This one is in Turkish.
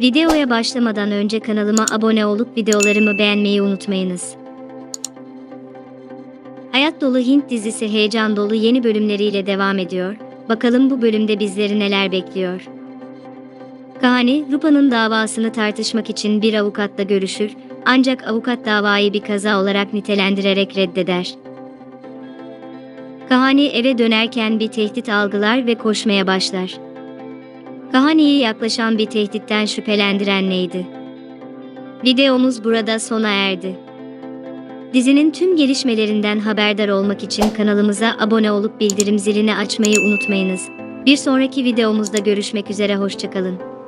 Videoya başlamadan önce kanalıma abone olup videolarımı beğenmeyi unutmayınız. Hayat dolu Hint dizisi heyecan dolu yeni bölümleriyle devam ediyor. Bakalım bu bölümde bizleri neler bekliyor. Kahani, Rupa'nın davasını tartışmak için bir avukatla görüşür, ancak avukat davayı bir kaza olarak nitelendirerek reddeder. Kahani eve dönerken bir tehdit algılar ve koşmaya başlar. Kahani'yi yaklaşan bir tehditten şüphelendiren neydi? Videomuz burada sona erdi. Dizinin tüm gelişmelerinden haberdar olmak için kanalımıza abone olup bildirim zilini açmayı unutmayınız. Bir sonraki videomuzda görüşmek üzere hoşçakalın.